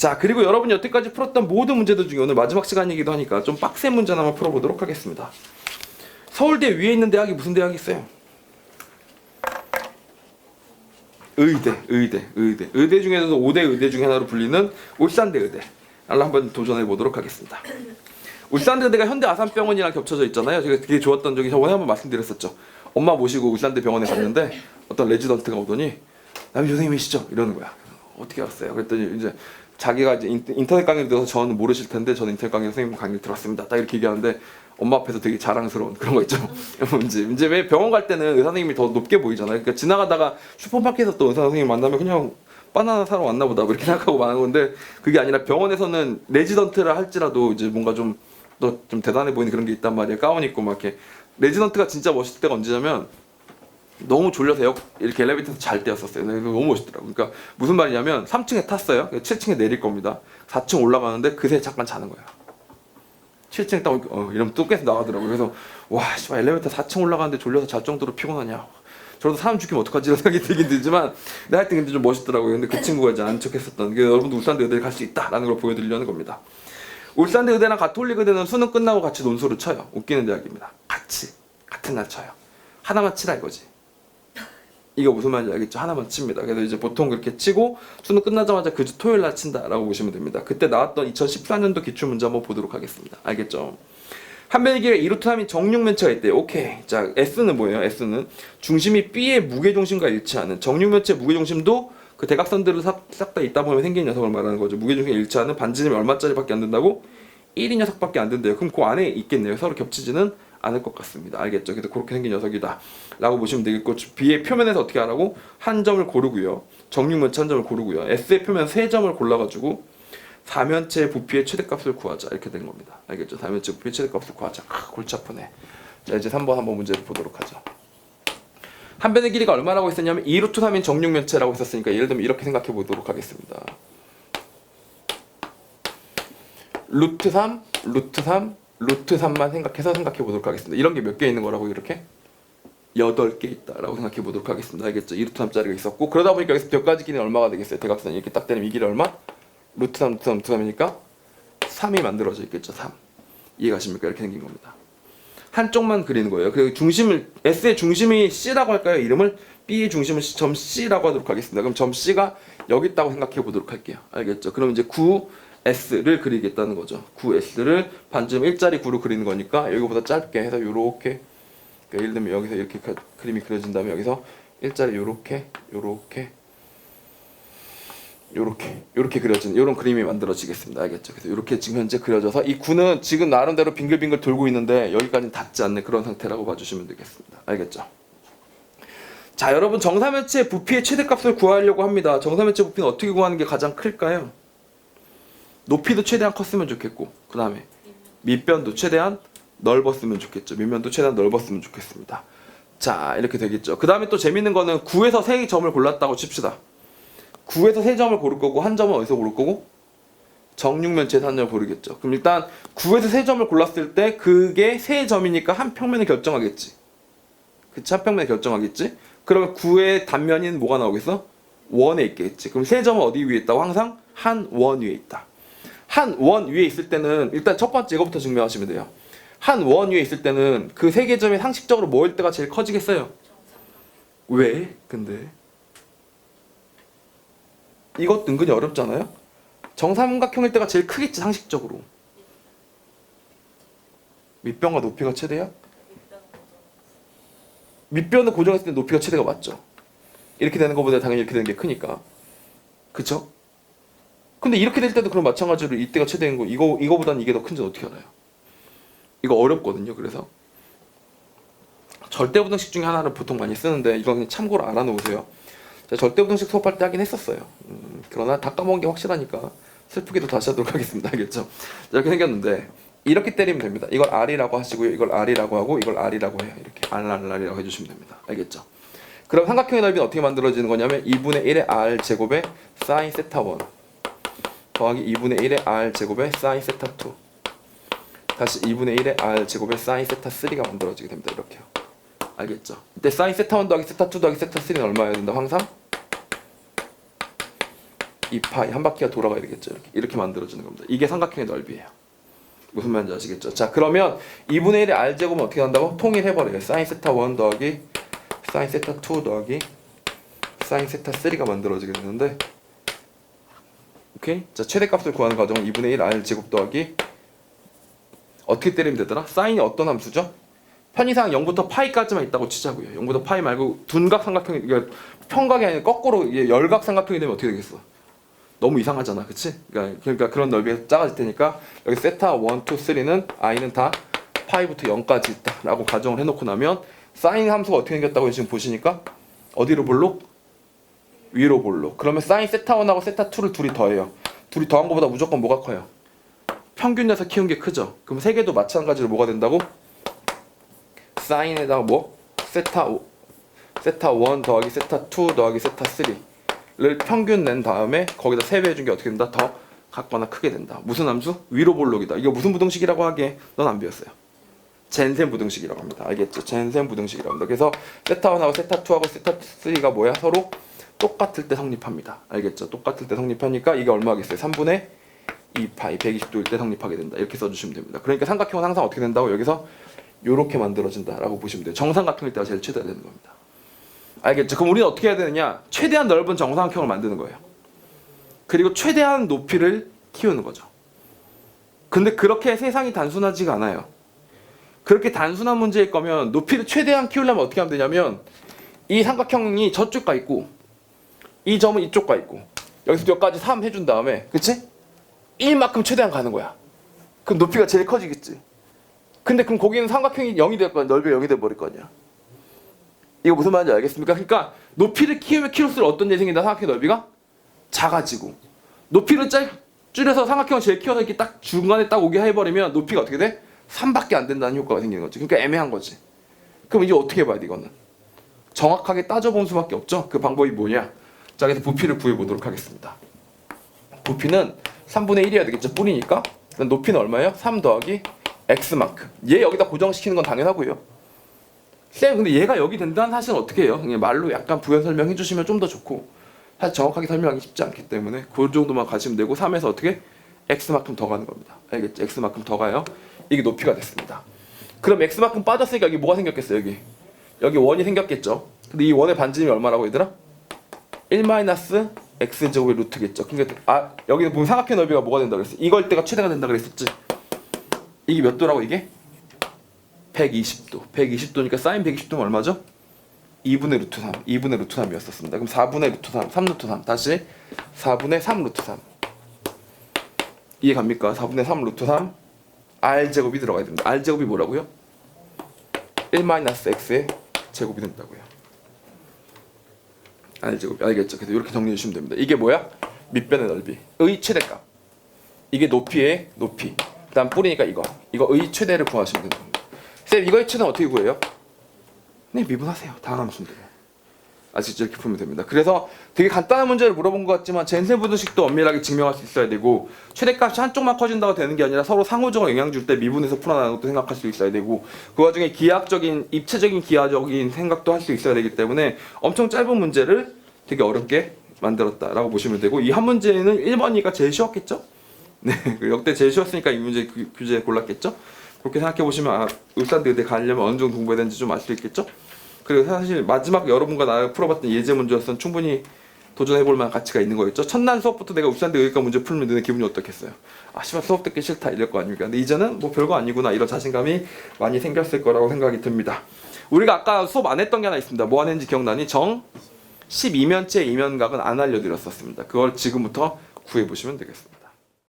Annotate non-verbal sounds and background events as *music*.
자 그리고 여러분이 여태까지 풀었던 모든 문제들 중에 오늘 마지막 시간이기도 하니까 좀 빡센 문제 하나만 풀어보도록 하겠습니다. 서울대 위에 있는 대학이 무슨 대학이 있어요? 의대, 의대, 의대. 의대 중에서도 5대 의대 중에 하나로 불리는 울산대 의대. 를 한번 도전해 보도록 하겠습니다. 울산대 의대가 현대 아산병원이랑 겹쳐져 있잖아요. 제가 되게 좋았던 적이 저번에 한번 말씀드렸었죠. 엄마 모시고 울산대 병원에 갔는데 어떤 레지던트가 오더니 남희 선생님이시죠? 이러는 거야. 어떻게 알았어요? 그랬더니 이제 자기가 이제 인- 인터넷 강의를 들어서 저는 모르실 텐데 저는 인터넷 강의 선생님 강의를 들었습니다. 딱 이렇게 얘기하는데 엄마 앞에서 되게 자랑스러운 그런 거 있죠. *laughs* 이제 이제 왜 병원 갈 때는 의사 선생님이 더 높게 보이잖아요. 그러니까 지나가다가 슈퍼마켓에서 또 의사 선생님 만나면 그냥 바나나 사러 왔나 보다 뭐 이렇게 *laughs* 생각하고 마는 건데 그게 아니라 병원에서는 레지던트를 할지라도 이제 뭔가 좀 더 좀 대단해 보이는 그런 게 있단 말이에요. 가운 입고 막 이렇게 레지던트가 진짜 멋있을 때가 언제냐면 너무 졸려서 역- 이렇게 엘리베이터에서 잘 때였었어요. 너무 멋있더라고요. 그러니까 무슨 말이냐면 3층에 탔어요. 7층에 내릴 겁니다. 4층 올라가는데 그새 잠깐 자는 거야. 7층에 딱 어, 이러면 또 깨서 나가더라고요. 그래서 와, 씨발 엘리베이터 4층 올라가는데 졸려서 잘 정도로 피곤하냐. 저도 사람 죽이면 어떡하지 이런 생각이 들긴 들지만 근데 하여튼 근데 좀 멋있더라고요. 근데 그 친구가 이제 안 척 했었던 게 여러분도 울산대 의대를 갈 수 있다라는 걸 보여드리려는 겁니다. 울산대 의대랑 가톨릭 의대는 수능 끝나고 같이 논술을 쳐요. 웃기는 대학입니다. 같이 같은 날 쳐요. 하나만 치라 이거지. 이거 무슨 말인지 알겠죠? 하나만 칩니다. 그래서 이제 보통 그렇게 치고 수능 끝나자마자 그 주 토요일 날 친다라고 보시면 됩니다. 그때 나왔던 2014년도 기출 문제 한번 보도록 하겠습니다. 알겠죠? 한변의 이루트 함인 정육면체가 있대요. 오케이. 자, S는 뭐예요? S는 중심이 B의 무게중심과 일치하는 정육면체 무게중심도 그 대각선들을 싹 다 있다 보면 생긴 녀석을 말하는 거죠. 무게중심이 일치하는 반지름이 얼마짜리밖에 안 된다고? 1인 녀석밖에 안 된대요. 그럼 그 안에 있겠네요. 서로 겹치지는 않을 것 같습니다. 알겠죠? 그래서 그렇게 생긴 녀석이다. 라고 보시면 되겠고 B의 표면에서 어떻게 하라고? 한 점을 고르고요. 정육면체 한 점을 고르고요. S의 표면 세 점을 골라가지고 사면체 부피의 최대값을 구하자 이렇게 된 겁니다. 알겠죠? 사면체 부피의 최대값을 구하자. 아, 골치 아프네. 자 이제 3번 한번 문제를 보도록 하죠. 한 변의 길이가 얼마라고 했었냐면 2루트 3인 정육면체라고 했었으니까 예를 들면 이렇게 생각해 보도록 하겠습니다. 루트 3, 루트 3, 루트 3만 생각해서 생각해 보도록 하겠습니다. 이런 게 몇 개 있는 거라고 이렇게? 8개 있다라고 생각해 보도록 하겠습니다. 알겠죠? 2루트 3짜리가 있었고 그러다 보니까 여기서 몇 가지 길이는 얼마가 되겠어요? 대각선 이렇게 딱 되면 이 길이 얼마? 루트 3, 루트 3, 루트 3이니까 3이 만들어져 있겠죠. 3. 이해가십니까? 이렇게 생긴 겁니다. 한쪽만 그리는 거예요. 그 중심을 S의 중심이 C라고 할까요? 이름을 B의 중심을 점 C라고 하도록 하겠습니다. 그럼 점 C가 여기 있다고 생각해 보도록 할게요. 알겠죠? 그럼 이제 9S를 그리겠다는 거죠. 9S를 반지름 1짜리 9로 그리는 거니까 여기보다 짧게 해서 요렇게 그러니까 예를 들면 여기서 이렇게 그- 그림이 그려진 다음에 여기서 1짜리 요렇게 요렇게 요렇게 요렇게 그려진 요런 그림이 만들어지겠습니다. 알겠죠? 그래서 요렇게 지금 현재 그려져서 이 구는 지금 나름대로 빙글빙글 돌고 있는데 여기까지는 닿지 않는 그런 상태라고 봐주시면 되겠습니다. 알겠죠? 자, 여러분 정사면체 부피의 최대값을 구하려고 합니다. 정사면체 부피는 어떻게 구하는 게 가장 클까요? 높이도 최대한 컸으면 좋겠고 그 다음에 밑변도 최대한 넓었으면 좋겠죠. 밑면도 최대한 넓었으면 좋겠습니다. 자, 이렇게 되겠죠. 그 다음에 또 재밌는 거는 9에서 3점을 골랐다고 칩시다. 9에서 3점을 고를 거고 한 점은 어디서 고를 거고 한 점을 고르겠죠. 그럼 일단 9에서 3점을 골랐을 때 그게 3점이니까 한 평면을 결정하겠지. 그치? 한 평면을 결정하겠지. 그러면 9의 단면인 뭐가 나오겠어? 원에 있겠지. 그럼 3점은 어디 위에 있다고? 항상 한 원 위에 있다. 한 원 위에 있을 때는 일단 첫 번째 이거부터 증명하시면 돼요. 한 원 위에 있을 때는 그 세 개 점이 상식적으로 뭐일 때가 제일 커지겠어요? 왜? 근데 이것 은근히 어렵잖아요. 정삼각형일 때가 제일 크겠지 상식적으로. 밑변과 높이가 최대야? 밑변을 고정했을 때 높이가 최대가 맞죠. 이렇게 되는 것보다 당연히 이렇게 되는 게 크니까. 그쵸? 근데 이렇게 될 때도 그럼 마찬가지로 이때가 최대인 거 이거 이거보다는 이게 더 큰지 어떻게 알아요? 이거 어렵거든요. 그래서 절대부등식 중에 하나를 보통 많이 쓰는데 이거 그냥 참고로 알아놓으세요. 절대부등식 수업할 때 하긴 했었어요. 음, 그러나 다 까먹은 게 확실하니까 슬프게도 다시 하도록 *laughs* 하겠습니다. 알겠죠? 이렇게 생겼는데 이렇게 때리면 됩니다. 이걸 R이라고 하시고요. 이걸 R이라고 하고 이걸 R이라고 해요. 이렇게 RRR이라고 해주시면 됩니다. 알겠죠? 그럼 삼각형의 넓이는 어떻게 만들어지는 거냐면 2분의 1의 R 제곱에 사인 세타 1 더하기 2분의 1의 R 제곱에 사인 세타 2 다시 2분의 1의 R 제곱에 사인 세타 3가 만들어지게 됩니다. 이렇게요. 알겠죠? 이때 사인 세타 1 더하기 세타 2 더하기 세타 3는 얼마여야 된다? 항상 2 파이 한 바퀴가 돌아가야 되겠죠. 이렇게, 이렇게 만들어지는 겁니다. 이게 삼각형의 넓이에요. 무슨 말인지 아시겠죠? 자 그러면 2분의 1의 r 제곱은 어떻게 한다고? 통일해버려요. 사인 세타 1 더하기 사인 세타 2 더하기 사인 세타 3가 만들어지게 되는데 오케이? 자 최대값을 구하는 과정은 2분의 1 r 제곱 더하기 어떻게 때리면 되더라? 사인이 어떤 함수죠? 편의상 0부터 파이까지만 있다고 치자고요. 0부터 파이 말고 둔각 삼각형이 이게 평각이 아니라 거꾸로 열각 삼각형이 되면 어떻게 되겠어? 너무 이상하잖아, 그치? 그러니까, 그러니까 그런 넓이가 작아질 테니까 여기 세타 1, 2, 3는 i는 다 파이부터 0까지 있다라고 가정을 해놓고 나면 사인 함수가 어떻게 생겼다고 지금 보시니까 어디로 볼록? 위로 볼록. 그러면 사인 세타 1하고 세타 2를 둘이 더해요. 둘이 더한 것보다 무조건 뭐가 커요? 평균 녀석 키운 게 크죠. 그럼 세 개도 마찬가지로 뭐가 된다고? 사인에다가 뭐? 세타 5, 세타 1 더하기 세타 2 더하기 세타 3를 평균 낸 다음에 거기다 세배해 준 게 어떻게 된다? 더 같거나 크게 된다. 무슨 함수? 위로 볼록이다. 이거 무슨 부등식이라고 하기에 넌안 배웠어요. 젠센 부등식이라고 합니다. 알겠죠? 젠센 부등식이라고 합니다. 그래서 세타 1하고 세타 2하고 세타 3가 뭐야? 서로 똑같을 때 성립합니다. 알겠죠? 똑같을 때 성립하니까 이게 얼마겠어요? 3분의 2파이 120도일 때 성립하게 된다. 이렇게 써주시면 됩니다. 그러니까 삼각형은 항상 어떻게 된다고 여기서 이렇게 만들어진다라고 보시면 돼요. 정삼각형일 때가 제일 최대가 되는 겁니다. 알겠죠? 그럼 우리는 어떻게 해야 되느냐? 최대한 넓은 정삼각형을 만드는 거예요. 그리고 최대한 높이를 키우는 거죠. 근데 그렇게 세상이 단순하지가 않아요. 그렇게 단순한 문제일 거면 높이를 최대한 키우려면 어떻게 하면 되냐면 이 삼각형이 저쪽 가 있고 이 점은 이쪽가 있고 여기서 여기까지 3 해준 다음에 그치? 1만큼 최대한 가는 거야. 그럼 높이가 제일 커지겠지. 근데 그럼 거기는 삼각형이 0이 될 거야. 넓이가 0이 돼 버릴 거 아니야. 이거 무슨 말인지 알겠습니까? 그러니까 높이를 키우면 키울수록 어떤 일이 생긴다? 삼각형 넓이가 작아지고 높이를 짧 줄여서 삼각형을 제일 키워서 이렇게 딱 중간에 딱 오게 해버리면 높이가 어떻게 돼? 3밖에 안 된다는 효과가 생기는 거지. 그러니까 애매한 거지. 그럼 이제 어떻게 봐야 돼 이거는? 정확하게 따져본 수밖에 없죠. 그 방법이 뭐냐? 자, 그래서 부피를 구해보도록 하겠습니다. 부피는 3분의 1이어야 되겠죠. 뿌리니까. 높이는 얼마예요? 3 더하기 x만큼. 얘 여기다 고정시키는 건 당연하고요. 쌤, 근데 얘가 여기 된다는 사실은 어떻게 해요? 그냥 말로 약간 부연 설명해 주시면 좀 더 좋고 사실 정확하게 설명하기 쉽지 않기 때문에 그 정도만 가시면 되고 3에서 어떻게? x만큼 더 가는 겁니다. 알겠죠? x만큼 더 가요. 이게 높이가 됐습니다. 그럼 x만큼 빠졌으니까 여기 뭐가 생겼겠어요? 여기 여기 원이 생겼겠죠? 근데 이 원의 반지름이 얼마라고 얘들아? 1 마이너스 x 제곱의 루트겠죠. 그러니까 아 여기 보면 삼각형 넓이가 뭐가 된다 그랬어? 이걸 때가 최대가 된다 그랬었지. 이게 몇 도라고 이게? 120도. 120도니까 사인 120도면 얼마죠? 2분의 루트 3. 2분의 루트 3이었었습니다. 그럼 4분의 루트 3. 3 루트 3. 다시 4분의 3 루트 3. 이해 갑니까? 4분의 3 루트 3. r 제곱이 들어가야 됩니다. r 제곱이 뭐라고요? 1 마이너스 x의 제곱이 된다고요. 제곱 알겠죠? 그래서 이렇게 정리해 주시면 됩니다. 이게 뭐야? 밑변의 넓이. 의 최대값. 이게 높이의 높이. 그다음 뿌리니까 이거. 이거 의 최대를 구하시면 됩니다. 쌤 이거의 최대는 어떻게 구해요? 네 미분하세요. 다음 순대로. 아시죠? 이렇게 풀면 됩니다. 그래서 되게 간단한 문제를 물어본 것 같지만 젠센 부등식도 엄밀하게 증명할 수 있어야 되고 최대값이 한쪽만 커진다고 되는 게 아니라 서로 상호적으로 영향 줄 때 미분해서 풀어나가는 것도 생각할 수 있어야 되고 그 와중에 기하학적인 입체적인 기하적인 생각도 할 수 있어야 되기 때문에 엄청 짧은 문제를 되게 어렵게 만들었다라고 보시면 되고 이 한 문제는 1번이가 제일 쉬웠겠죠? *laughs* 네, 역대 제일 쉬웠으니까 이 문제 그- 규제 골랐겠죠? 그렇게 생각해 보시면 아, 울산대 의대 가려면 어느 정도 공부해야 되는지 좀 알 수 있겠죠? 그리고 사실 마지막 여러분과 나를 풀어봤던 예제 문제였으면 충분히 도전해볼 만한 가치가 있는 거였죠. 첫날 수업부터 내가 울산대 의과 문제 풀면 너네 기분이 어떻겠어요? 아, 씨발 수업 듣기 싫다 이럴 거 아닙니까? 근데 이제는 뭐 별거 아니구나 이런 자신감이 많이 생겼을 거라고 생각이 듭니다. 우리가 아까 수업 안 했던 게 하나 있습니다. 뭐 하는지 기억나니? 정 12면체 이면각은 안 알려드렸었습니다. 그걸 지금부터 구해보시면 되겠습니다.